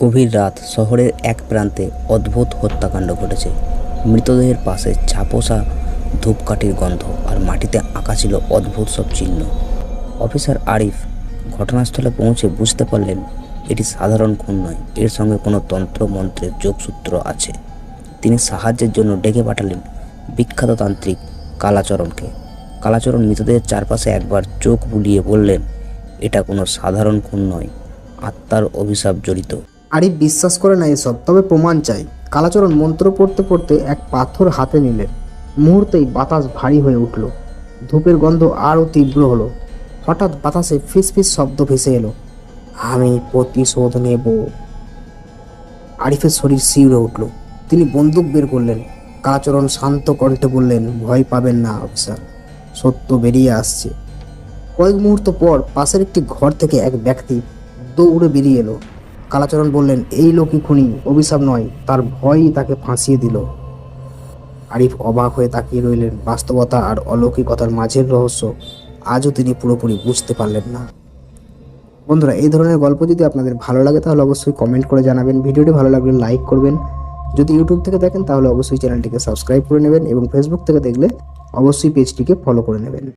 গভীর রাত শহরের এক প্রান্তে অদ্ভুত হত্যাকাণ্ড ঘটেছে। মৃতদেহের পাশে ছাপোষা ধূপকাঠির গন্ধ আর মাটিতে আঁকা ছিল অদ্ভুত সব চিহ্ন। অফিসার আরিফ ঘটনাস্থলে পৌঁছে বুঝতে পারলেন, এটি সাধারণ খুন নয়, এর সঙ্গে কোনো তন্ত্র মন্ত্রের যোগসূত্র আছে। তিনি সাহায্যের জন্য ডেকে পাঠালেন বিখ্যাত তান্ত্রিক কালাচরণকে। কালাচরণ মৃতদেহের চারপাশে একবার চোখ বুলিয়ে বললেন, এটা কোনো সাধারণ খুন নয়, আত্মার অভিশাপ জড়িত। আরিফ বিশ্বাস করে না এসব, তবে প্রমাণ চাই। কালাচরণ মন্ত্র পড়তে পড়তে এক পাথর হাতে নিলেন। মুহূর্তেই বাতাস ভারী হয়ে উঠল। ধূপের গন্ধ আরও তীব্র হলো। হঠাৎ বাতাসে ফিস ফিস শব্দ ভেসে এলো। আমি প্রতিশোধ নেব। আরিফের শরীর শিউরে উঠল। তিনি বন্দুক বের করলেন। কালাচরণ শান্ত কণ্ঠে বললেন, ভয় পাবেন না, অফিসার। সত্য বেরিয়ে আসছে। কয়েক মুহূর্ত পর পাশের একটি ঘর থেকে এক ব্যক্তি দৌড়ে বেরিয়ে এলো। কালাচরণ বললেন, এই লোকই খুনি, অভিশাপ নয়। তার ভয়ই তাকে ফাঁসিয়ে দিল। আরিফ অবাক হয়ে তাকিয়ে রইলেন। বাস্তবতা আর অলৌকিকতার মাঝের রহস্য আজও তিনি পুরোপুরি বুঝতে পারলেন না। বন্ধুরা, এই ধরনের গল্প যদি আপনাদের ভালো লাগে, তাহলে অবশ্যই কমেন্ট করে জানাবেন। ভিডিওটি ভালো লাগলে লাইক করবেন। যদি ইউটিউব থেকে দেখেন, তাহলে অবশ্যই চ্যানেলটিকে সাবস্ক্রাইব করে নেবেন এবং ফেসবুক থেকে দেখলে অবশ্যই পেজটিকে ফলো করে নেবেন।